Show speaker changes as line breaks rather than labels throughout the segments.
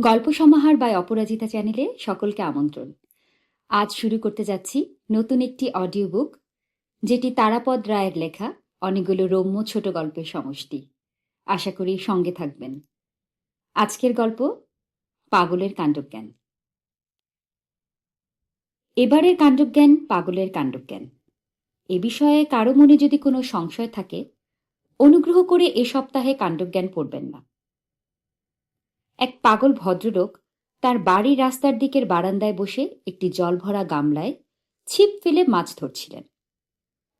গল্প সমাহার বাই অপরাজিতা চ্যানেলে সকলকে আমন্ত্রণ। আজ শুরু করতে যাচ্ছি নতুন একটি অডিও বুক যেটি তারাপদ রায়ের লেখা, অনেকগুলো রম্য ছোট গল্পের সমষ্টি। আশা করি সঙ্গে থাকবেন। আজকের গল্প, পাগলের কাণ্ডজ্ঞান। এবারের কাণ্ডজ্ঞান, পাগলের কাণ্ডজ্ঞান। এ বিষয়ে কারও মনে যদি কোনো সংশয় থাকে, অনুগ্রহ করে এ সপ্তাহে কাণ্ডজ্ঞান পড়বেন না। এক পাগল ভদ্রলোক তার বাড়ির রাস্তার দিকের বারান্দায় বসে একটি জলভরা গামলায় ছিপ ফেলে মাছ ধরছিলেন।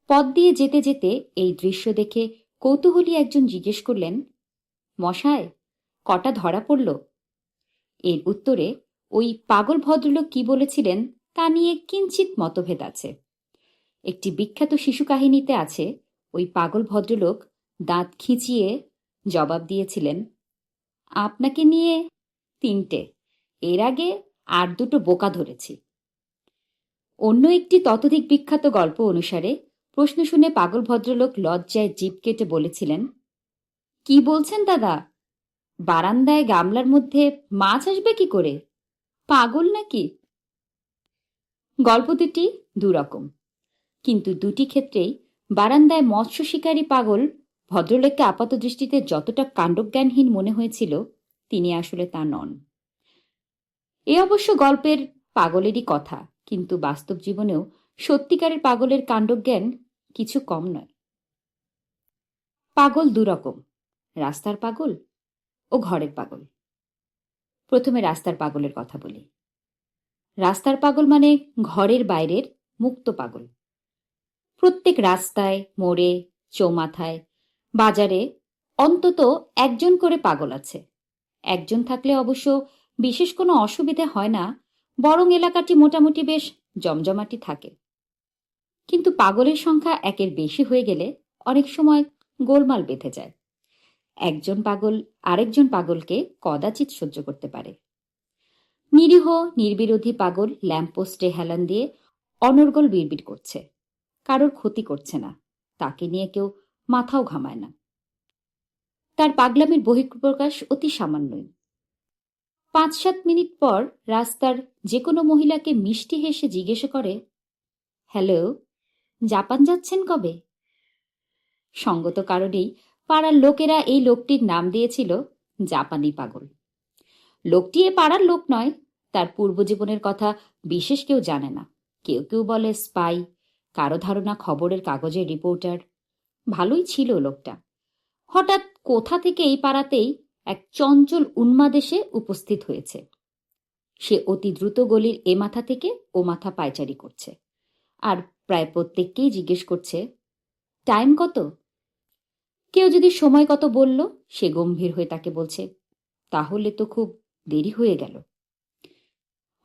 পথ দিয়ে যেতে যেতে এই দৃশ্য দেখে কৌতূহলী একজন জিজ্ঞেস করলেন, মশায়, কটা ধরা পড়ল? এর উত্তরে, ওই পাগল ভদ্রলোক কি বলেছিলেন তা নিয়ে কিঞ্চিত মতভেদ আছে। একটি বিখ্যাত শিশু কাহিনীতে আছে, ওই পাগল ভদ্রলোক দাঁত খিঁচিয়ে জবাব দিয়েছিলেন আপনাকে নিয়ে তিনটে। এর আগে আর দুটো বোকা ধরেছি। অন্য একটি ততোধিক বিখ্যাত গল্প অনুসারে প্রশ্ন শুনে পাগল ভদ্রলোক লজ্জায় জিপ কেটে বলেছিলেন, কি বলছেন দাদা? বারান্দায় গামলার মধ্যে মাছ আসবে কি করে? পাগল নাকি? গল্প দুটি দুরকম। কিন্তু দুটি ক্ষেত্রেই বারান্দায় মৎস্য শিকারী পাগল ভদ্রলোককে আপাত দৃষ্টিতে যতটা কাণ্ডজ্ঞানহীন মনে হয়েছিল, তিনি আসলে তা নন। এ অবশ্য গল্পের পাগলেরই কথা, কিন্তু বাস্তব জীবনেও সত্যিকারের পাগলের কাণ্ডজ্ঞান কিছু কম নয়। পাগল দুরকম, রাস্তার পাগল ও ঘরের পাগল। প্রথমে রাস্তার পাগলের কথা বলি। রাস্তার পাগল মানে ঘরের বাইরের মুক্ত পাগল। প্রত্যেক রাস্তায়, মোড়ে, চৌমাথায় বাজারে অন্তত একজন করে পাগল আছে। একজন থাকলে অবশ্য বিশেষ কোনো অসুবিধে হয় না, বরং এলাকাটি মোটামুটি বেশ জমজমাটি থাকে। কিন্তু পাগলের সংখ্যা একের বেশি হয়ে গেলে অনেক সময় গোলমাল বেঁধে যায়। একজন পাগল আরেকজন পাগলকে কদাচিৎ সহ্য করতে পারে। নিরীহ, নির্বিরোধী পাগল ল্যাম্পপোস্টে হেলান দিয়ে অনর্গল বিড়বিড় করছে। কারোর ক্ষতি করছে না। তাকে নিয়ে কেউ মাথাও ঘামায় না। তার পাগলামির বহিঃপ্রকাশ অতি সামান্যই। পাঁচ সাত মিনিট পর রাস্তার যে কোনো মহিলাকে মিষ্টি হেসে জিজ্ঞেস করে, হ্যালো, জাপান যাচ্ছেন কবে? সঙ্গত কারণেই পাড়ার লোকেরা এই লোকটির নাম দিয়েছিল জাপানি পাগল। লোকটি এ পাড়ার লোক নয়, তার পূর্বজীবনের কথা বিশেষ কেউ জানে না। কেউ কেউ বলে, স্পাই, কারও ধারণা খবরের কাগজের রিপোর্টার। ভালোই ছিল লোকটা। হঠাৎ কোথা থেকে এই পাড়াতেই এক চঞ্চল উন্মাদেশে উপস্থিত হয়েছে। সে অতি দ্রুত গলির এ মাথা থেকে ও মাথা পায়চারি করছে আর প্রায় প্রত্যেককেই জিজ্ঞেস করছে, টাইম কত? কেউ যদি সময় কত বলল, সে গম্ভীর হয়ে তাকে বলছে, তাহলে তো খুব দেরি হয়ে গেল।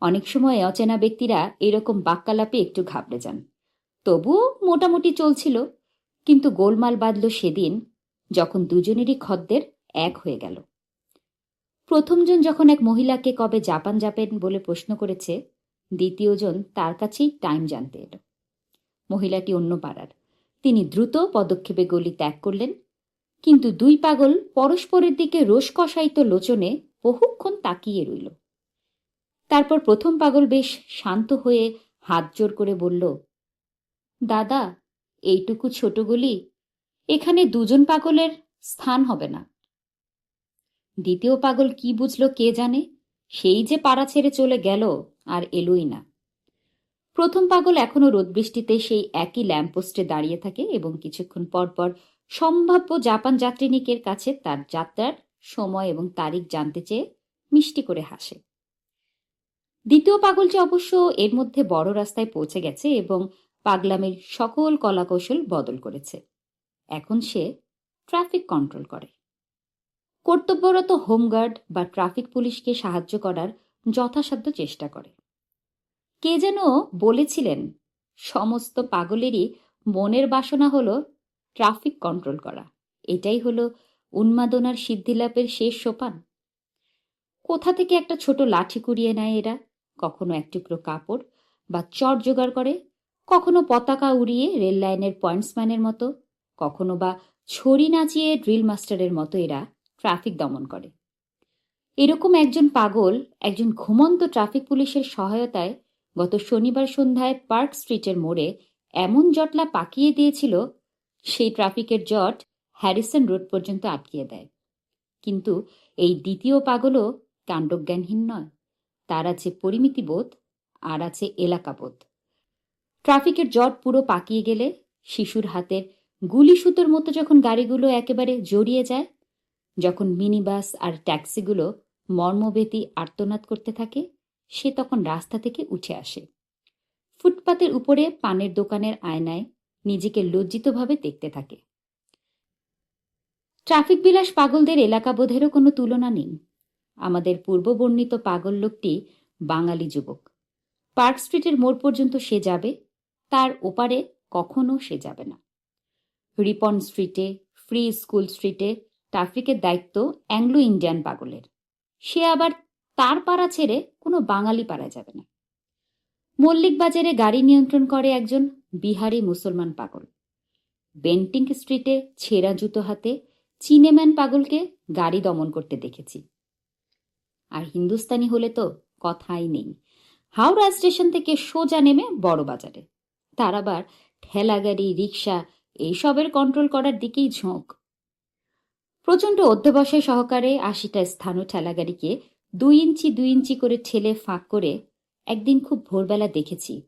অনেক সময় অচেনা ব্যক্তিরা এরকম বাক্যালাপে একটু ঘাবড়ে যান। তবুও মোটামুটি চলছিল। কিন্তু গোলমাল বাঁধল সেদিন যখন দুজনেরই খদ্দের এক হয়ে গেল। প্রথমজন যখন এক মহিলাকে কবে জাপান যাবেন বলে প্রশ্ন করেছে, দ্বিতীয়জন তার কাছেই টাইম জানতে এলো। মহিলাটি অন্য পাড়ার। তিনি দ্রুত পদক্ষেপে গলি ত্যাগ করলেন, কিন্তু দুই পাগল পরস্পরের দিকে রোষ কষায়িত লোচনে বহুক্ষণ তাকিয়ে রইল। তারপর প্রথম পাগল বেশ শান্ত হয়ে হাত জোর করে বলল, দাদা এইটুকু ছোট গলি? এখানে দুজন পাগলের স্থান হবে না। দ্বিতীয় পাগল কি বুঝল কে জানে? সেই যে পাড়া ছেড়ে চলে গেল আর এলোই না। প্রথম পাগল এখনও রোদ বৃষ্টিতে সেই একই ল্যাম্পপোস্টে দাঁড়িয়ে থাকে এবং কিছুক্ষণ পর পর সম্ভাব্য জাপান যাত্রীনিকের কাছে তার যাত্রার সময় এবং তারিখ জানতে চেয়ে মিষ্টি করে হাসে। দ্বিতীয় পাগলটি অবশ্য এর মধ্যে বড় রাস্তায় পৌঁছে গেছে এবং পাগলামের সকল কলাকৌশল বদল করেছে। এখন সে ট্রাফিক কন্ট্রোল করে। কর্তব্যরত হোমগার্ড বা ট্রাফিক পুলিশকে সাহায্য করার যথাসাধ্য চেষ্টা করে। কে যেন বলেছিলেন, সমস্ত পাগলেরই মনের বাসনা হলো ট্রাফিক কন্ট্রোল করা। এটাই হলো উন্মাদনার সিদ্ধিলাভের শেষ সোপান। কোথা থেকে একটা ছোট লাঠি কুড়িয়ে নেয় এরা? কখনো এক টুকরো কাপড় বা চট জোগাড় করে কখনো পতাকা উড়িয়ে রেল লাইনের পয়েন্টসম্যানের মতো, কখনো বা ছড়ি নাচিয়ে ড্রিল মাস্টারের মতো এরা ট্রাফিক দমন করে। এরকম একজন পাগল, একজন ঘুমন্ত ট্রাফিক পুলিশের সহায়তায় গত শনিবার সন্ধ্যায় পার্ক স্ট্রিটের মোড়ে এমন জটলা পাকিয়ে দিয়েছিল, সেই ট্রাফিকের জট হ্যারিসন রোড পর্যন্ত আটকিয়ে দেয়। কিন্তু এই দ্বিতীয় পাগলও কাণ্ডজ্ঞানহীন নয়, তার আছে পরিমিতিবোধ আর আছে এলাকাবোধ। ট্রাফিকের জট পুরো পাকিয়ে গেলে শিশুর হাতের গুলি সুতোর মতো যখন গাড়িগুলো একেবারে জড়িয়ে যায়, যখন মিনি বাস আর ট্যাক্সিগুলো মর্মবেতী আর্তনাদ করতে থাকে, সে তখন রাস্তা থেকে উঠে আসে। ফুটপাতের উপরে পানের দোকানের আয়নায় নিজেকে লজ্জিতভাবে দেখতে থাকে। ট্রাফিক বিলাস পাগলদের এলাকা বোধেরও কোনো তুলনা নেই। আমাদের পূর্ববর্ণিত পাগল লোকটি বাঙালি যুবক। পার্ক স্ট্রিটের মোড় পর্যন্ত সে যাবে তার ওপারে কখনো সে যাবে না। রিপন স্ট্রিটে, ফ্রি স্কুল স্ট্রিটে ট্রাফিকের দায়িত্ব অ্যাংলো ইন্ডিয়ান পাগলের। সে আবার তার পাড়া ছেড়ে কোনো বাঙালি পাড়া যাবে না। মল্লিক বাজারে গাড়ি নিয়ন্ত্রণ করে একজন বিহারি মুসলমান পাগল। বেন্টিং স্ট্রিটে ছেঁড়া জুতো হাতে চিনেম্যান পাগলকে গাড়ি দমন করতে দেখেছি। আর হিন্দুস্তানি হলে তো কথাই নেই। হাওড়া স্টেশন থেকে সোজা নেমে বড় বাজারে তার আবার ঠেলা গাড়ি রিক্সা এইসবের কন্ট্রোল করার দিকেই ঝোঁক। প্রচণ্ড অধ্যবসায় সহকারে আশিটা স্থানীয় ঠেলাগাড়িকে দুই ইঞ্চি দুই ইঞ্চি করে ঠেলে ফাঁক করে একদিন খুব ভোরবেলা দেখেছি।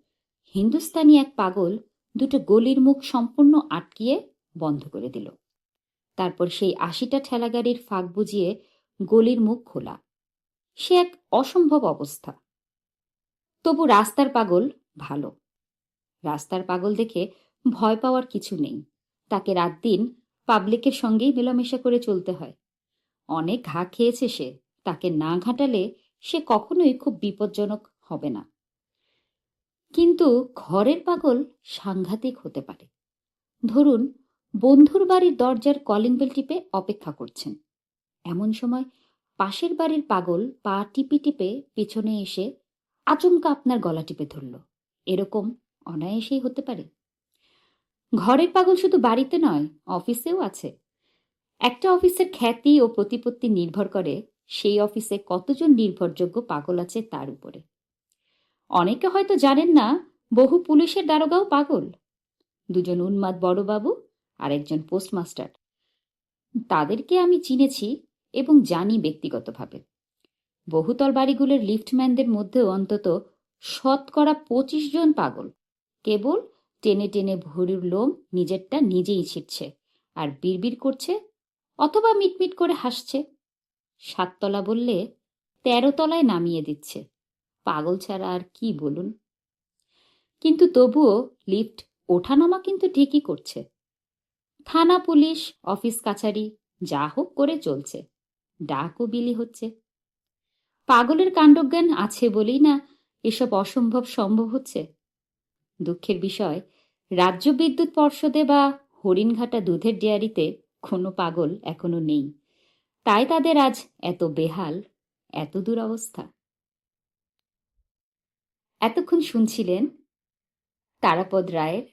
হিন্দুস্তানি এক পাগল দুটো গলির মুখ সম্পূর্ণ আটকিয়ে বন্ধ করে দিল। তারপর সেই আশিটা ঠেলাগাড়ির ফাঁক বুঝিয়ে গলির মুখ খোলা। সে এক অসম্ভব অবস্থা। তবু রাস্তার পাগল ভালো। রাস্তার পাগল দেখে ভয় পাওয়ার কিছু নেই। তাকে রাত দিন পাবলিকের সঙ্গেই মেলামেশা করে চলতে হয়। অনেক ঘা খেয়েছে সে। তাকে না ঘাটালে সে কখনোই খুব বিপজ্জনক হবে না। কিন্তু ঘরের পাগল সাংঘাতিক হতে পারে। ধরুন, বন্ধুর বাড়ির দরজার কলিং বেল টিপে অপেক্ষা করছেন। এমন সময় পাশের বাড়ির পাগল পা টিপে টিপে পেছনে এসে আচমকা আপনার গলা টিপে ধরল। এরকম অনায়াসেই হতে পারে। ঘরের পাগল শুধু বাড়িতে নয়, অফিসেও আছে। একটা অফিসের খ্যাতি ও প্রতিপত্তি নির্ভর করে সেই অফিসে কতজন নির্ভরযোগ্য পাগল আছে তার উপরে। অনেকে হয়তো জানেন না, বহু পুলিশের দারোগাও পাগল। দুজন উন্মাদ বড়বাবু আর একজন পোস্টমাস্টার। তাদেরকে আমি চিনেছি এবং জানি ব্যক্তিগতভাবে। বহুতল বাড়িগুলোর লিফটম্যানদের মধ্যেও অন্তত শতকরা পঁচিশ জন পাগল। কেবল টেনে টেনে ভরির লোম নিজেরটা নিজেই ছিটছে আর বিড়বিড় করছে অথবা মিটমিট করে হাসছে। সাততলা বললে তেরো তলায় নামিয়ে দিচ্ছে। পাগল ছাড়া আর কি বলুন? কিন্তু তবুও লিফট ওঠানামা কিন্তু ঠিকই করছে। থানা, পুলিশ, অফিস, কাছারি যা হোক করে চলছে। ডাকও বিলি হচ্ছে। পাগলের কাণ্ডজ্ঞান আছে বলেই না এসব অসম্ভব সম্ভব হচ্ছে? দুঃখের বিষয়, রাজ্য বিদ্যুৎ পর্ষদে বা হরিণঘাটা দুধের ডেয়ারিতে কোনো পাগল এখনও নেই। তাই তাদের আজ এত বেহাল, এত দুরবস্থা। এতক্ষণ শুনছিলেন তারাপদ রায়ের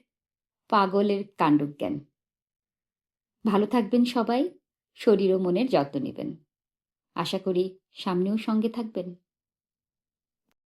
পাগলের কাণ্ডজ্ঞান। ভালো থাকবেন সবাই, শরীর ও মনের যত্ন নেবেন। আশা করি সামনেও সঙ্গে থাকবেন।